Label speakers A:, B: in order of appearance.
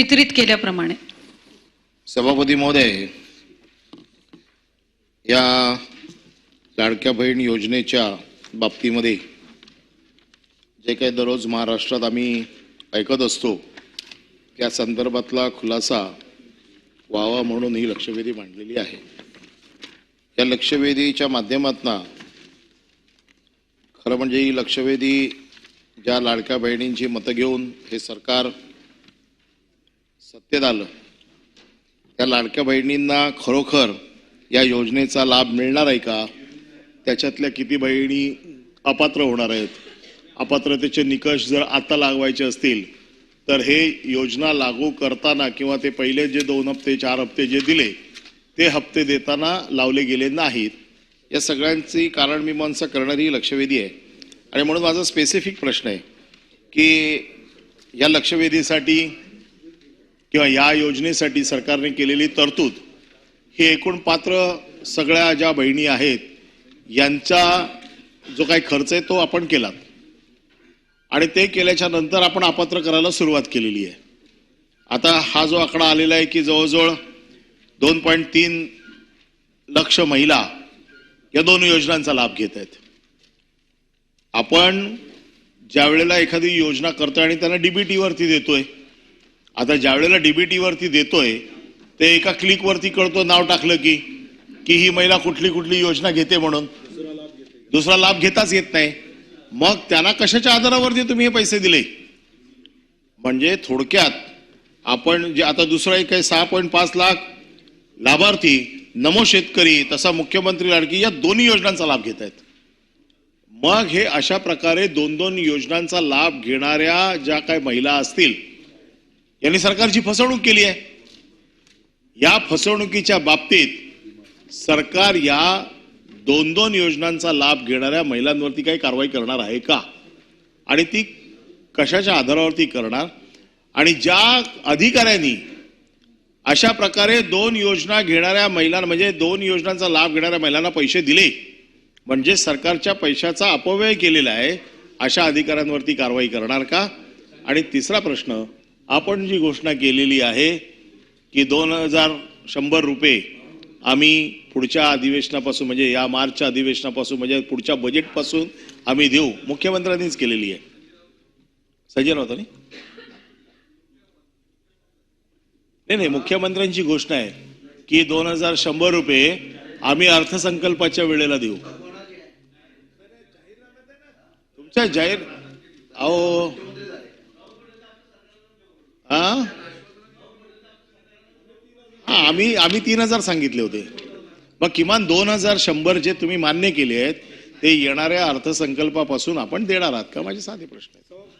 A: वितरित केल्याप्रमाणे.
B: सभापती महोदय या लाडक्या बहीण योजनेच्या बाबतीमध्ये जे काही दररोज महाराष्ट्रात आम्ही ऐकत असतो त्या संदर्भातला खुलासा व्हावा म्हणून ही लक्षवेधी मांडलेली आहे. या लक्षवेधीच्या माध्यमातून खरं म्हणजे ही लक्षवेधी ज्या लाडक्या बहिणींची मतं घेऊन हे सरकार सत्तेत आलं. त्या लाडक्या बहिणींना खरोखर या योजनेचा लाभ मिळणार आहे का? त्याच्यातल्या किती बहिणी अपात्र होणार आहेत? अपात्रतेचे निकष जर आता लागवायचे असतील तर हे योजना लागू करताना किंवा ते पहिले जे दोन हप्ते चार हप्ते जे दिले ते हप्ते देताना लावले गेले नाहीत. या सगळ्यांची कारण मीमांसा करणारी ही लक्षवेधी आहे. आणि म्हणून माझा स्पेसिफिक प्रश्न आहे की या लक्षवेधीसाठी किंवा या योजनेसाठी सरकारने केलेली तरतूद ही एकूण पात्र सगळ्या ज्या बहिणी आहेत यांचा जो काही खर्च आहे तो आपण केला आणि ते केल्याच्यानंतर आपण अपात्र करायला सुरुवात केलेली आहे. आता हा जो आकडा आलेला आहे की जवळजवळ दोन पॉईंट तीन लक्ष महिला या दोन योजनांचा लाभ घेत आहेत. आपण ज्या वेळेला एखादी योजना करतोय आणि त्यांना डीबीटीवरती देतोय आता ज्या वेळेला डीबीटी देतोय ते एका क्लिकवरती कळतो नाव टाकलं की की ही महिला कुठली कुठली योजना घेते म्हणून. दुसरा लाभ घेताच येत नाही. मग त्यांना कशाच्या आधारावरती तुम्ही हे पैसे दिले? म्हणजे थोडक्यात आपण जे आता दुसरा एक आहे सहा पॉईंट पाच लाख लाभार्थी नमो शेतकरी तसा मुख्यमंत्री लाडकी या दोन्ही योजनांचा लाभ घेत आहेत. मग हे अशा प्रकारे दोन दोन योजनांचा लाभ घेणाऱ्या ज्या काही महिला असतील यांनी सरकारची फसवणूक केली आहे. या फसवणुकीच्या बाबतीत सरकार या दोन दोन योजनांचा लाभ घेणाऱ्या महिलांवरती काही कारवाई करणार आहे का? आणि ती कशाच्या आधारावरती करणार? आणि ज्या अधिकाऱ्यांनी अशा प्रकारे दोन योजना घेणाऱ्या महिलांना म्हणजे दोन योजनांचा लाभ घेणाऱ्या महिलांना पैसे दिले म्हणजे सरकारच्या पैशाचा अपव्यय केलेला आहे अशा अधिकाऱ्यांवरती कारवाई करणार का? आणि तिसरा प्रश्न आपण जी घोषणा केलेली आहे की दोन हजार शंभर रुपये आम्ही पुढच्या अधिवेशनापासून म्हणजे या मार्चच्या अधिवेशनापासून म्हणजे पुढच्या बजेटपासून आम्ही देऊ. मुख्यमंत्र्यांनीच केलेली आहे. सजन होता नाही? नाही नाही मुख्यमंत्र्यांची घोषणा आहे की दोन हजार शंभर रुपये आम्ही अर्थसंकल्पाच्या वेळेला देऊ. तुमच्या जाहीर अहो हा हा आम्ही आम्ही तीन हजार सांगितले होते. मग किमान दोन हजार शंभर जे तुम्ही मान्य केले आहेत ते येणाऱ्या अर्थसंकल्पापासून आपण देणार आहात का? माझे साधे प्रश्न आहेत.